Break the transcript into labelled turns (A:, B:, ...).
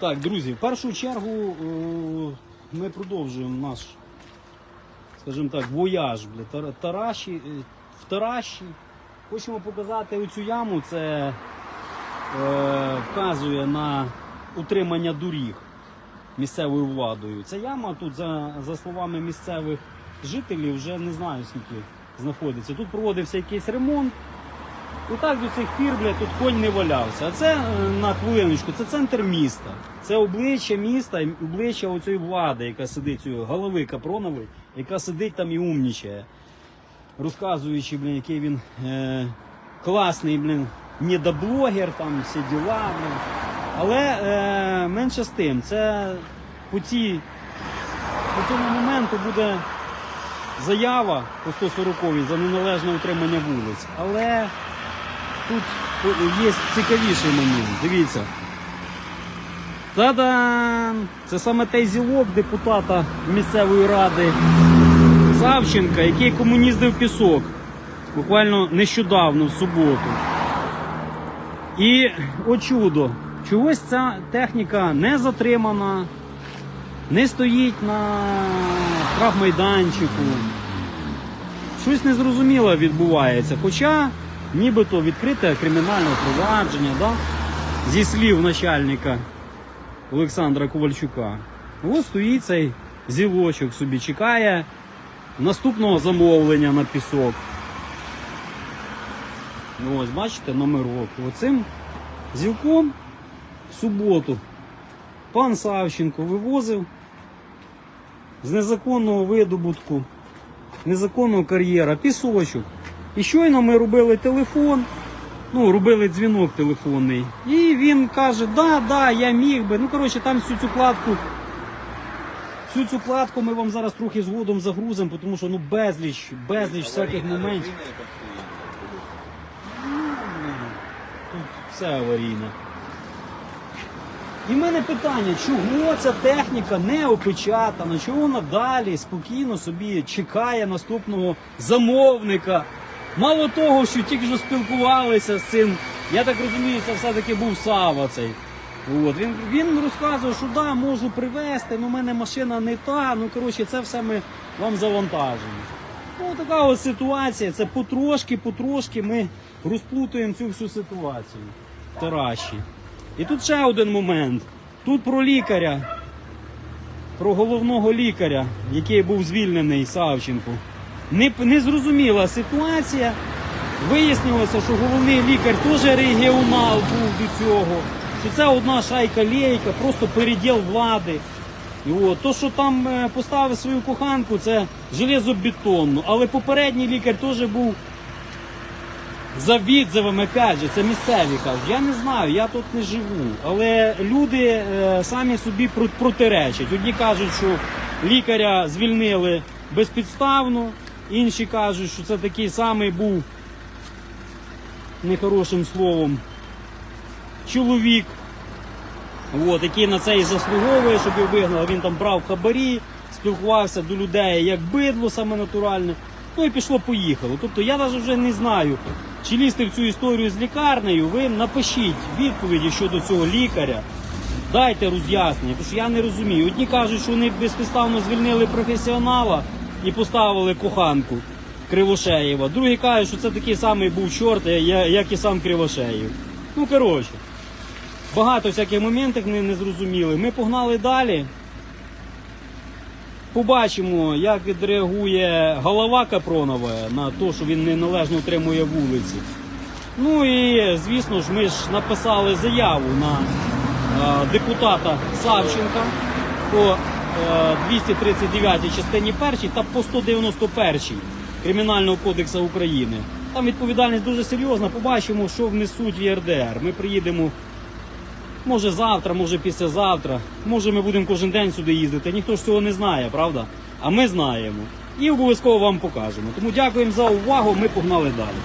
A: Так, друзі, в першу чергу е, ми продовжуємо наш, скажімо так, вояж Тараші, е, в Тараші. Хочемо показати оцю яму, це е, вказує на утримання доріг місцевою владою. Ця яма тут, за, за словами місцевих жителів, вже не знаю скільки знаходиться. Тут проводився якийсь ремонт. І так до цих пір, бля, тут конь не валявся. А це е, на хвилиночку, це центр міста. Це обличчя міста, обличчя оцієї влади, яка сидить, цієї голови Капронової, яка сидить там і умнічає, розказуючи, блін, який він е, класний, блін, недоблогер, там всі діла. Блін. Але е, менше з тим, це по, цій, по цьому моменту буде заява по 140 за неналежне утримання вулиць. Але тут є цікавіший момент. Дивіться. Та-дам! Це саме той зілок депутата місцевої ради Савченка, який комуніздив пісок буквально нещодавно в суботу. І о чудо, чогось ця техніка не затримана, не стоїть на штрафмайданчику. Щось незрозуміле відбувається. Хоча нібито відкрите кримінальне провадження, да? зі слів начальника Олександра Ковальчука. Ось стоїть цей зілочок собі, чекає наступного замовлення на пісок. Ну, ось, бачите, номерок. Оцим зілком в суботу пан Савченко вивозив з незаконного видобутку, незаконного кар'єра пісочок. І щойно ми робили телефон, ну, робили дзвінок телефонний. І він каже, да, да, я міг би. Ну, коротше, там всю цю кладку. Всю цю кладку ми вам зараз трохи згодом загрузимо, тому що ну безліч, безліч всяких моментів. Тут все аварійне. І в мене питання, чого ця техніка не опечатана, чого вона далі спокійно собі чекає наступного замовника. Мало того, що тільки що спілкувалися з цим, я так розумію, це все-таки був Сава цей. От. Він, він розказував, що да, можу привезти, але в мене машина не та. Ну, коротше, це все ми вам завантажимо. Ну, така ось ситуація. Це потрошки, потрошки ми розплутуємо цю всю ситуацію в Тараші. І тут ще один момент. Тут про лікаря, про головного лікаря, який був звільнений Савченко. Не, незрозуміла ситуація. Вияснилося, що головний лікар теж регіонал був до цього. Що це одна шайка лейка, просто переділ влади. І от, то, що там е, поставив свою коханку, це железобетонно. Але попередній лікар теж був за відзивами, опять же, це місцеві кажуть. Я не знаю, я тут не живу. Але люди е, самі собі про- протиречать. Одні кажуть, що лікаря звільнили безпідставно, інші кажуть, що це такий самий був нехорошим словом чоловік, от, який на це і заслуговує, щоб його вигнали. Він там брав хабарі, спілкувався до людей як бидло саме натуральне. Ну і пішло-поїхало. Тобто я навіть вже не знаю, чи лізти в цю історію з лікарнею, ви напишіть відповіді щодо цього лікаря. Дайте роз'яснення, тому що я не розумію. Одні кажуть, що вони безпідставно звільнили професіонала і поставили коханку Кривошеєва. Другі кажуть, що це такий самий був чорт, як і сам Кривошеєв. Ну, коротше, багато всяких моментів не, не зрозуміли. Ми погнали далі. Побачимо, як відреагує голова Капронова на те, що він неналежно утримує вулиці. Ну і звісно ж, ми ж написали заяву на е, депутата Савченка по е, 239 частині 1 та по 191 Кримінального кодексу України. Там відповідальність дуже серйозна. Побачимо, що внесуть в ЄРДР. Ми приїдемо Може завтра, може післязавтра. Може ми будемо кожен день сюди їздити. Ніхто ж цього не знає, правда? А ми знаємо. І обов'язково вам покажемо. Тому дякуємо за увагу. Ми погнали далі.